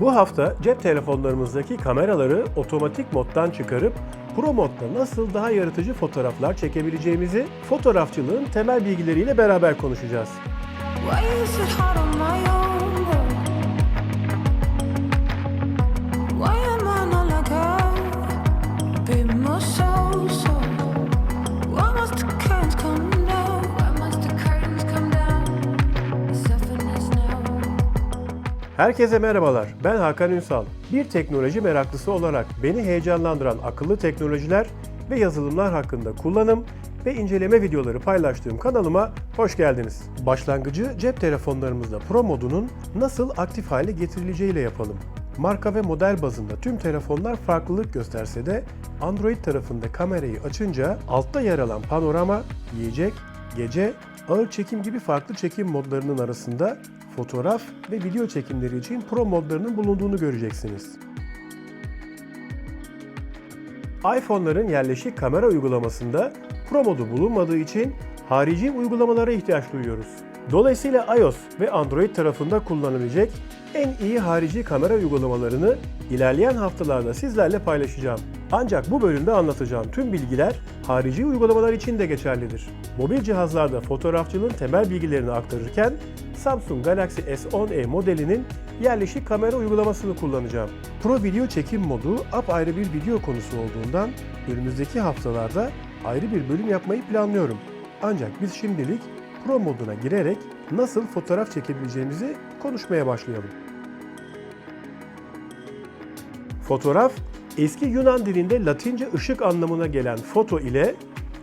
Bu hafta cep telefonlarımızdaki kameraları otomatik moddan çıkarıp Pro modda nasıl daha yaratıcı fotoğraflar çekebileceğimizi fotoğrafçılığın temel bilgileriyle beraber konuşacağız. Herkese merhabalar. Ben Hakan Ünsal. Bir teknoloji meraklısı olarak beni heyecanlandıran akıllı teknolojiler ve yazılımlar hakkında kullanım ve inceleme videoları paylaştığım kanalıma hoş geldiniz. Başlangıcı cep telefonlarımızda Pro modunun nasıl aktif hale getirileceğiyle yapalım. Marka ve model bazında tüm telefonlar farklılık gösterse de Android tarafında kamerayı açınca altta yer alan panorama, yiyecek, gece, ağır çekim gibi farklı çekim modlarının arasında fotoğraf ve video çekimleri için Pro modlarının bulunduğunu göreceksiniz. iPhone'ların yerleşik kamera uygulamasında Pro modu bulunmadığı için harici uygulamalara ihtiyaç duyuyoruz. Dolayısıyla iOS ve Android tarafında kullanılabilecek en iyi harici kamera uygulamalarını ilerleyen haftalarda sizlerle paylaşacağım. Ancak bu bölümde anlatacağım tüm bilgiler harici uygulamalar için de geçerlidir. Mobil cihazlarda fotoğrafçılığın temel bilgilerini aktarırken Samsung Galaxy S10e modelinin yerleşik kamera uygulamasını kullanacağım. Pro video çekim modu apayrı bir video konusu olduğundan önümüzdeki haftalarda ayrı bir bölüm yapmayı planlıyorum. Ancak biz şimdilik Pro moduna girerek nasıl fotoğraf çekebileceğimizi konuşmaya başlayalım. Fotoğraf, eski Yunan dilinde Latince ışık anlamına gelen foto ile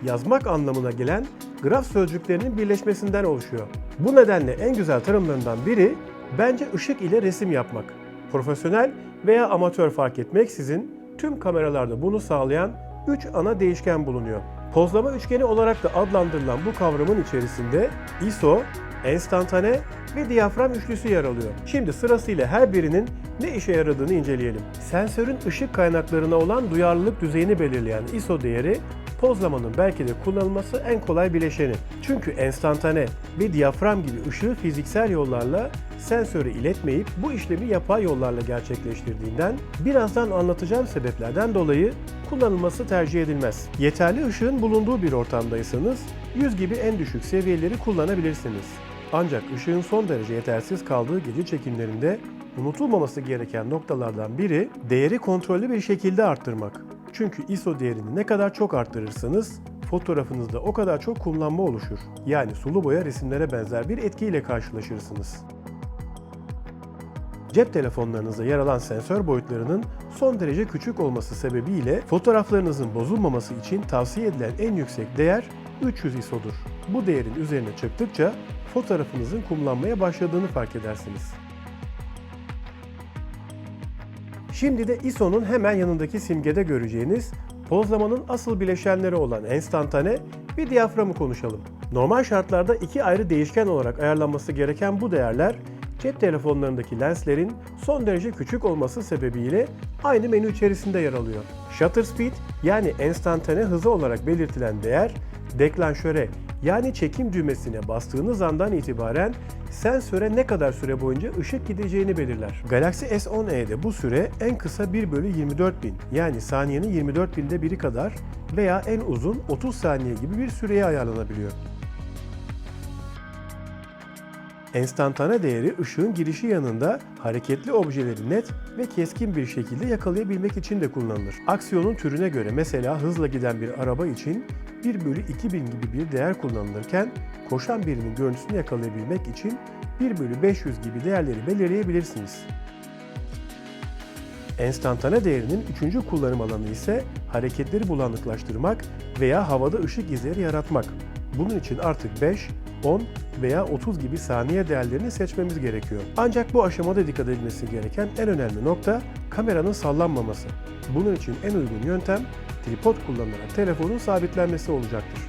yazmak anlamına gelen graf sözcüklerinin birleşmesinden oluşuyor. Bu nedenle en güzel tanımlarından biri bence ışık ile resim yapmak. Profesyonel veya amatör fark etmeksizin tüm kameralarda bunu sağlayan 3 ana değişken bulunuyor. Pozlama üçgeni olarak da adlandırılan bu kavramın içerisinde ISO, enstantane ve diyafram üçlüsü yer alıyor. Şimdi sırasıyla her birinin ne işe yaradığını inceleyelim. Sensörün ışık kaynaklarına olan duyarlılık düzeyini belirleyen ISO değeri pozlamanın belki de kullanılması en kolay bileşeni. Çünkü enstantane ve diyafram gibi ışığı fiziksel yollarla sensöre iletmeyip bu işlemi yapay yollarla gerçekleştirdiğinden birazdan anlatacağım sebeplerden dolayı kullanılması tercih edilmez. Yeterli ışığın bulunduğu bir ortamdaysanız 100 gibi en düşük seviyeleri kullanabilirsiniz. Ancak ışığın son derece yetersiz kaldığı gece çekimlerinde unutulmaması gereken noktalardan biri değeri kontrollü bir şekilde arttırmak. Çünkü ISO değerini ne kadar çok arttırırsanız fotoğrafınızda o kadar çok kullanma oluşur. Yani sulu boya resimlere benzer bir etkiyle karşılaşırsınız. Cep telefonlarınızda yer alan sensör boyutlarının son derece küçük olması sebebiyle fotoğraflarınızın bozulmaması için tavsiye edilen en yüksek değer 300 ISO'dur. Bu değerin üzerine çıktıkça fotoğrafınızın kumlanmaya başladığını fark edersiniz. Şimdi de ISO'nun hemen yanındaki simgede göreceğiniz pozlamanın asıl bileşenleri olan enstantane ve diyaframı konuşalım. Normal şartlarda iki ayrı değişken olarak ayarlanması gereken bu değerler cep telefonlarındaki lenslerin son derece küçük olması sebebiyle aynı menü içerisinde yer alıyor. Shutter speed yani enstantane hızı olarak belirtilen değer deklanşöre yani çekim düğmesine bastığınız andan itibaren sensöre ne kadar süre boyunca ışık gideceğini belirler. Galaxy S10e'de bu süre en kısa 1 bölü 24 bin yani saniyenin 24 binde biri kadar veya en uzun 30 saniye gibi bir süreye ayarlanabiliyor. Enstantane değeri ışığın girişi yanında hareketli objeleri net ve keskin bir şekilde yakalayabilmek için de kullanılır. Aksiyonun türüne göre mesela hızla giden bir araba için 1 bölü 2000 gibi bir değer kullanılırken koşan birinin görüntüsünü yakalayabilmek için 1 bölü 500 gibi değerleri belirleyebilirsiniz. Enstantane değerinin üçüncü kullanım alanı ise hareketleri bulanıklaştırmak veya havada ışık izleri yaratmak. Bunun için artık 5, 10 veya 30 gibi saniye değerlerini seçmemiz gerekiyor. Ancak bu aşamada dikkat edilmesi gereken en önemli nokta kameranın sallanmaması. Bunun için en uygun yöntem tripod kullanarak telefonun sabitlenmesi olacaktır.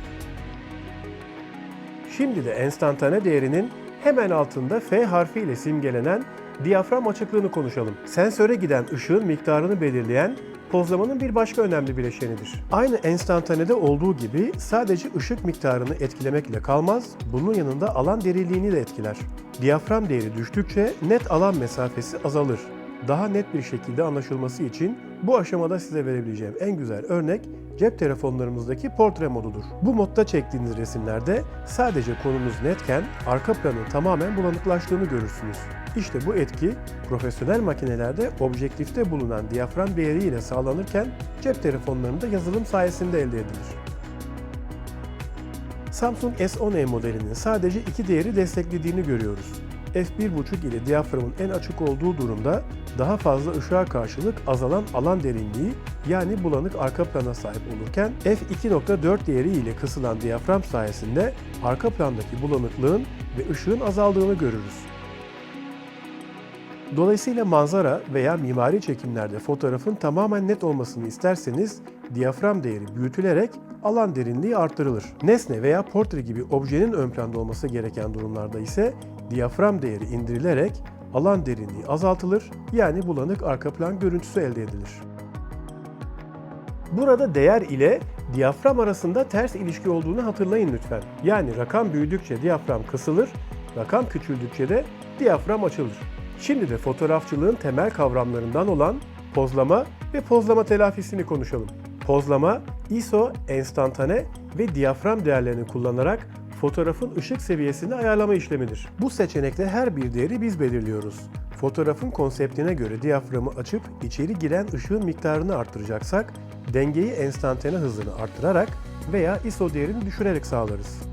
Şimdi de enstantane değerinin hemen altında F harfi ile simgelenen diyafram açıklığını konuşalım. Sensöre giden ışığın miktarını belirleyen pozlamanın bir başka önemli bileşenidir. Aynı enstantanede olduğu gibi sadece ışık miktarını etkilemekle kalmaz, bunun yanında alan derinliğini de etkiler. Diyafram değeri düştükçe net alan mesafesi azalır. Daha net bir şekilde anlaşılması için bu aşamada size verebileceğim en güzel örnek cep telefonlarımızdaki portre modudur. Bu modda çektiğiniz resimlerde sadece konunuz netken arka planın tamamen bulanıklaştığını görürsünüz. İşte bu etki profesyonel makinelerde objektifte bulunan diyafram değeri ile sağlanırken cep telefonlarında yazılım sayesinde elde edilir. Samsung S10e modelinin sadece iki değeri desteklediğini görüyoruz. f1.5 ile diyaframın en açık olduğu durumda daha fazla ışığa karşılık azalan alan derinliği yani bulanık arka plana sahip olurken f2.4 değeri ile kısılan diyafram sayesinde arka plandaki bulanıklığın ve ışığın azaldığını görürüz. Dolayısıyla manzara veya mimari çekimlerde fotoğrafın tamamen net olmasını isterseniz diyafram değeri büyütülerek alan derinliği artırılır. Nesne veya portre gibi objenin ön planda olması gereken durumlarda ise diyafram değeri indirilerek alan derinliği azaltılır yani bulanık arka plan görüntüsü elde edilir. Burada değer ile diyafram arasında ters ilişki olduğunu hatırlayın lütfen. Yani rakam büyüdükçe diyafram kısılır, rakam küçüldükçe de diyafram açılır. Şimdi de fotoğrafçılığın temel kavramlarından olan pozlama ve pozlama telafisini konuşalım. Pozlama, ISO, enstantane ve diyafram değerlerini kullanarak fotoğrafın ışık seviyesini ayarlama işlemidir. Bu seçenekte her bir değeri biz belirliyoruz. Fotoğrafın konseptine göre diyaframı açıp içeri giren ışığın miktarını arttıracaksak, dengeyi enstantane hızını arttırarak veya ISO değerini düşürerek sağlarız.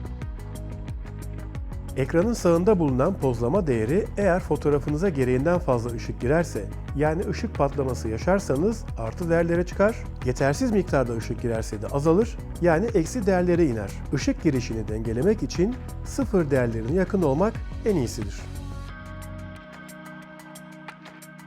Ekranın sağında bulunan pozlama değeri eğer fotoğrafınıza gereğinden fazla ışık girerse, yani ışık patlaması yaşarsanız artı değerlere çıkar, yetersiz miktarda ışık girerse de azalır, yani eksi değerlere iner. Işık girişini dengelemek için sıfır değerlerine yakın olmak en iyisidir.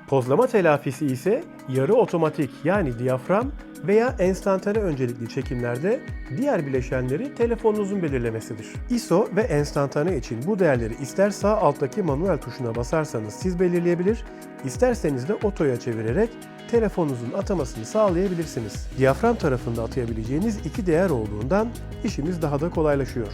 Pozlama telafisi ise yarı otomatik yani diyafram veya enstantane öncelikli çekimlerde diğer bileşenleri telefonunuzun belirlemesidir. ISO ve enstantane için bu değerleri ister sağ alttaki manuel tuşuna basarsanız siz belirleyebilir, isterseniz de otoya çevirerek telefonunuzun atamasını sağlayabilirsiniz. Diyafram tarafında atayabileceğiniz iki değer olduğundan işimiz daha da kolaylaşıyor.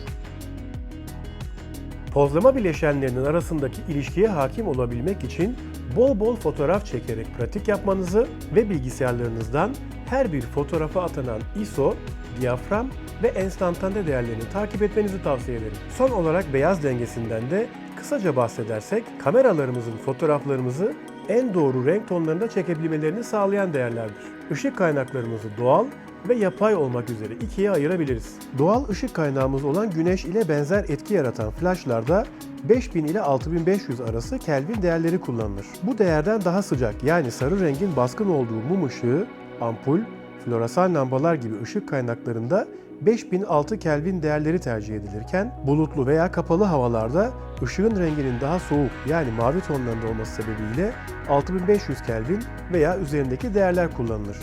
Pozlama bileşenlerinin arasındaki ilişkiye hakim olabilmek için bol bol fotoğraf çekerek pratik yapmanızı ve bilgisayarlarınızdan her bir fotoğrafa atanan ISO, diyafram ve enstantane değerlerini takip etmenizi tavsiye ederim. Son olarak beyaz dengesinden de kısaca bahsedersek kameralarımızın fotoğraflarımızı en doğru renk tonlarında çekebilmelerini sağlayan değerlerdir. Işık kaynaklarımızı doğal ve yapay olmak üzere ikiye ayırabiliriz. Doğal ışık kaynağımız olan güneş ile benzer etki yaratan flaşlarda 5000 ile 6500 arası Kelvin değerleri kullanılır. Bu değerden daha sıcak yani sarı rengin baskın olduğu mum ışığı, ampul, floresan lambalar gibi ışık kaynaklarında 5006 Kelvin değerleri tercih edilirken bulutlu veya kapalı havalarda ışığın renginin daha soğuk yani mavi tonlarında olması sebebiyle 6500 Kelvin veya üzerindeki değerler kullanılır.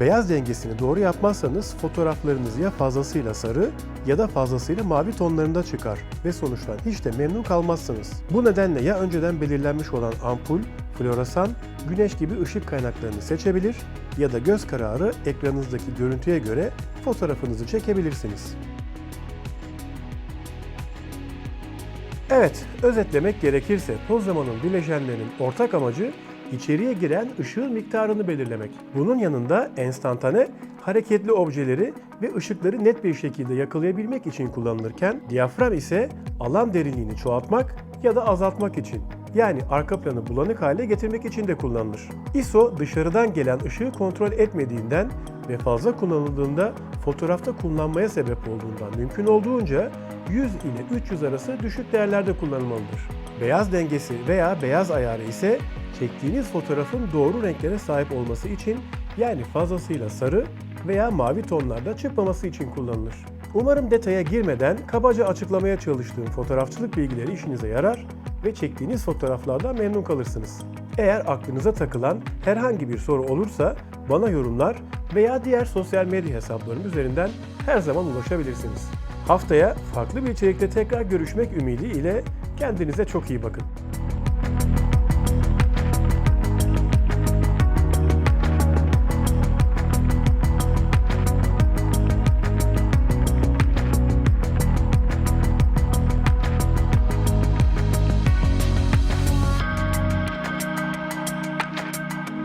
Beyaz dengesini doğru yapmazsanız fotoğraflarınız ya fazlasıyla sarı ya da fazlasıyla mavi tonlarında çıkar ve sonuçtan hiç de memnun kalmazsınız. Bu nedenle ya önceden belirlenmiş olan ampul, floresan, güneş gibi ışık kaynaklarını seçebilir ya da göz kararı ekranınızdaki görüntüye göre fotoğrafınızı çekebilirsiniz. Evet, özetlemek gerekirse pozlamanın bileşenlerinin ortak amacı içeriye giren ışığın miktarını belirlemek. Bunun yanında enstantane hareketli objeleri ve ışıkları net bir şekilde yakalayabilmek için kullanılırken diyafram ise alan derinliğini çoğaltmak ya da azaltmak için yani arka planı bulanık hale getirmek için de kullanılır. ISO dışarıdan gelen ışığı kontrol etmediğinden ve fazla kullanıldığında fotoğrafta kullanmaya sebep olduğundan mümkün olduğunca 100 ile 300 arası düşük değerlerde kullanılmalıdır. Beyaz dengesi veya beyaz ayarı ise çektiğiniz fotoğrafın doğru renklere sahip olması için yani fazlasıyla sarı veya mavi tonlarda çıkmaması için kullanılır. Umarım detaya girmeden kabaca açıklamaya çalıştığım fotoğrafçılık bilgileri işinize yarar ve çektiğiniz fotoğraflardan memnun kalırsınız. Eğer aklınıza takılan herhangi bir soru olursa bana yorumlar veya diğer sosyal medya hesaplarım üzerinden her zaman ulaşabilirsiniz. Haftaya farklı bir içerikte tekrar görüşmek ümidiyle kendinize çok iyi bakın.